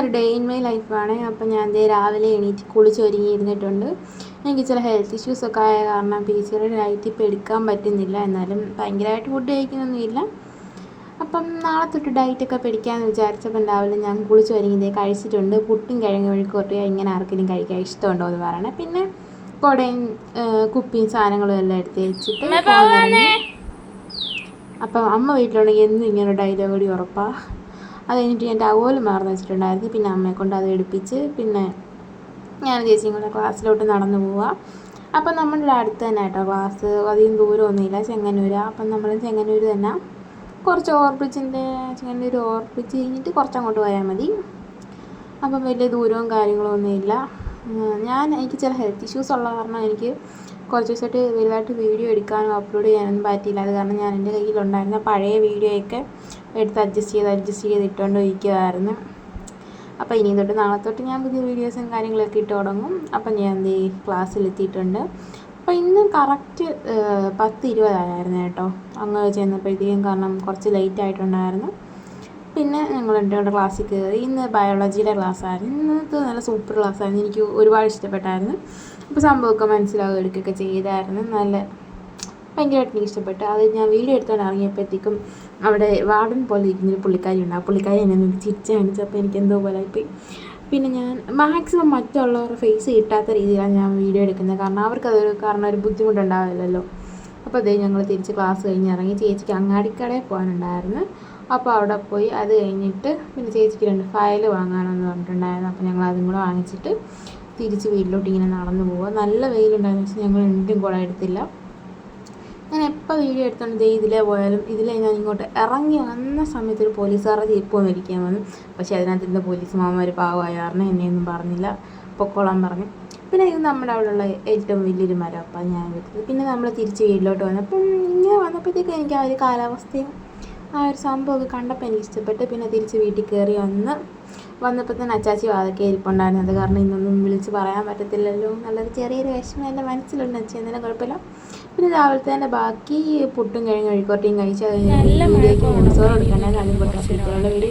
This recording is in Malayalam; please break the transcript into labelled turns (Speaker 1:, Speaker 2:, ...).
Speaker 1: ഇന്നൊരു ഡേ ഇൻ മൈ ലൈഫാണ് അപ്പം ഞാൻ ദേ രാവിലെ എണീറ്റ് കുളിച്ച് ഒരുങ്ങി ഇരുന്നിട്ടുണ്ട്. എനിക്ക് ചില ഹെൽത്ത് ഇഷ്യൂസൊക്കെ ആയ കാരണം പി സി ഡയറ്റ് ഇപ്പോൾ എടുക്കാൻ പറ്റുന്നില്ല. എന്നാലും ഭയങ്കരമായിട്ട് ഫുഡ് കഴിക്കുന്നൊന്നുമില്ല അപ്പം നാളെ തൊട്ട് ഡയറ്റൊക്കെ പിടിക്കാമെന്ന് വിചാരിച്ചപ്പം രാവിലെ ഞാൻ കുളിച്ച് ഒരുങ്ങി ഇതേ കഴിച്ചിട്ടുണ്ട്. പുട്ടും കിഴങ്ങ് മെഴുക്കുവരട്ടിയും ഇങ്ങനെ ആർക്കെങ്കിലും കഴിക്കാൻ ഇഷ്ടമുണ്ടോ എന്ന് പറയണേ. പിന്നെ കുടയും കുപ്പിയും സാധനങ്ങളും എല്ലാം എടുത്ത് വെച്ചിട്ട്. അപ്പം അമ്മ വീട്ടിലുണ്ടെങ്കിൽ എന്നും ഇങ്ങനെ ഡയലോഗ് കൂടി ഉറപ്പാണ് അത് കഴിഞ്ഞിട്ട് ഞാൻ ടവൽ മറന്നു വെച്ചിട്ടുണ്ടായിരുന്നു. പിന്നെ അമ്മയെ കൊണ്ട് അത് എടുപ്പിച്ച് പിന്നെ ഞാൻ ചേച്ചിയും കൂടെ ക്ലാസ്സിലോട്ട് നടന്നു പോവുക അപ്പം നമ്മളുടെ അടുത്ത് തന്നെ കേട്ടോ ക്ലാസ്. അധികം ദൂരമൊന്നുമില്ല. ചെങ്ങന്നൂര്. അപ്പം നമ്മൾ ചെങ്ങന്നൂർ തന്നെ കുറച്ച് ഓർപ്പിച്ചിന്റെ ചെങ്ങന്നൂർ ഓർപ്പിച്ച് കഴിഞ്ഞിട്ട് കുറച്ചങ്ങോട്ട് പോയാൽ മതി. അപ്പം വലിയ ദൂരവും കാര്യങ്ങളും ഒന്നുമില്ല. ഞാൻ എനിക്ക് ചില ഹെൽത്ത് ഇഷ്യൂസ് ഉള്ള കാരണം എനിക്ക് കുറച്ച് ദിവസമായിട്ട് വലുതായിട്ട് വീഡിയോ എടുക്കാനും അപ്ലോഡ് ചെയ്യാനൊന്നും പറ്റിയില്ല. അത് കാരണം ഞാൻ എന്റെ കയ്യിലുണ്ടായിരുന്ന പഴയ വീഡിയോയൊക്കെ എടുത്ത് അഡ്ജസ്റ്റ് ചെയ്ത് അഡ്ജസ്റ്റ് ചെയ്ത് ഇട്ടുകൊണ്ട് ഇരിക്കുമായിരുന്നു അപ്പോൾ ഇനി തൊട്ട് നാളെ തൊട്ട് ഞാൻ പുതിയ വീഡിയോസും കാര്യങ്ങളൊക്കെ ഇട്ട് തുടങ്ങും. അപ്പം ഞാൻ എന്ത് ക്ലാസ്സിലെത്തിയിട്ടുണ്ട്. അപ്പോൾ ഇന്ന് കറക്റ്റ് പത്ത് ഇരുപതായിരുന്നു കേട്ടോ. അങ്ങ് ചെന്നപ്പോഴത്തേക്കും കാരണം കുറച്ച് ലേറ്റ് ആയിട്ടുണ്ടായിരുന്നു. പിന്നെ ഞങ്ങൾ എന്റെ ക്ലാസ്സിൽ കയറി ഇന്ന് ബയോളജിയുടെ ക്ലാസ്സായിരുന്നു ഇന്നത്തെ നല്ല സൂപ്പർ ക്ലാസ്സായിരുന്നു എനിക്ക് ഒരുപാട് ഇഷ്ടപ്പെട്ടായിരുന്നു. അപ്പോൾ സംഭവമൊക്കെ മനസ്സിലാവുക എടുക്കുകയൊക്കെ ചെയ്തായിരുന്നു. നല്ല ഭയങ്കരമായിട്ട് എനിക്ക് ഇഷ്ടപ്പെട്ടു അത് ഞാൻ വീഡിയോ എടുത്തോണ്ട് ഇറങ്ങിയപ്പോഴത്തേക്കും അവിടെ വാർഡൻ പോലെ ഇരിക്കുന്നൊരു പുള്ളിക്കാരി ഉണ്ട് ആ പുള്ളിക്കാരി എന്നെ ചിരിച്ച് കാണിച്ചപ്പോൾ എനിക്ക് എന്തോ പോലെ ആയിപ്പോയി. പിന്നെ ഞാൻ മാക്സിമം മറ്റുള്ളവരുടെ ഫേസ് കിട്ടാത്ത രീതിയിലാണ് ഞാൻ വീഡിയോ എടുക്കുന്നത്. കാരണം അവർക്കതൊരു കാരണം ഒരു ബുദ്ധിമുട്ടുണ്ടാവില്ലല്ലോ. അപ്പോൾ അതേ ഞങ്ങൾ തിരിച്ച് ക്ലാസ് കഴിഞ്ഞ് ഇറങ്ങി ചേച്ചിക്ക് അങ്ങാടിക്കടയിൽ പോകാനുണ്ടായിരുന്നു. അപ്പോൾ അവിടെ പോയി അത് കഴിഞ്ഞിട്ട് പിന്നെ ചേച്ചിക്ക് രണ്ട് ഫയൽ വാങ്ങാനെന്ന് പറഞ്ഞിട്ടുണ്ടായിരുന്നു. അപ്പോൾ ഞങ്ങൾ അതും കൂടെ വാങ്ങിച്ചിട്ട് തിരിച്ച് വീട്ടിലോട്ട് ഇങ്ങനെ നടന്നു പോവുക. നല്ല വെയിലുണ്ടായിരുന്നു. വെച്ചാൽ ഞങ്ങൾ രണ്ടും കൂടെ എടുത്തില്ല. ഞാൻ എപ്പോൾ വീഡിയോ എടുത്തോണ്ട് ദേ ഇതിലേ പോയാലും ഇതിലേ ഞാൻ ഇങ്ങോട്ട് ഇറങ്ങി വന്ന സമയത്ത് ഒരു പോലീസുകാരുടെ ജീപ്പ് വന്നിരിക്കാൻ വന്നു. പക്ഷേ അതിനകത്ത് എന്റെ പോലീസ് മാമാർ പാവമായ. കാരണം എന്നെയൊന്നും പറഞ്ഞില്ല. പൊക്കോളാൻ പറഞ്ഞു. പിന്നെ ഇത് നമ്മുടെ അവിടെയുള്ള ഏറ്റവും വലിയൊരു മരം അപ്പം ഞാൻ എടുത്തത്. പിന്നെ നമ്മൾ തിരിച്ച് വീട്ടിലോട്ട് വന്നപ്പം ഇങ്ങനെ വന്നപ്പോഴത്തേക്കും എനിക്ക് ആ ഒരു കാലാവസ്ഥയും ആ ഒരു സംഭവമൊക്കെ കണ്ടപ്പോൾ എനിക്ക് ഇഷ്ടപ്പെട്ട്. പിന്നെ തിരിച്ച് വീട്ടിൽ കയറി വന്ന് വന്നപ്പോൾ തന്നെ അച്ചാച്ചി വാതൊക്കെ ഇരിപ്പുണ്ടായിരുന്നു അത് കാരണം ഇന്നൊന്നും വിളിച്ച് പറയാൻ പറ്റത്തില്ലല്ലോ. നല്ലൊരു ചെറിയൊരു വിഷമം എന്റെ മനസ്സിലുണ്ട് അച്ഛൻ എന്തെങ്കിലും കുഴപ്പമില്ല. പിന്നെ രാവിലത്തെ തന്നെ ബാക്കി പുട്ടും കഴിഞ്ഞ് കഴിക്കോട്ടയും കഴിച്ച് അത് ന്യൂസോട് എടുക്കണ്ടായിരുന്നു അതും പൊട്ടാ. വീഡിയോ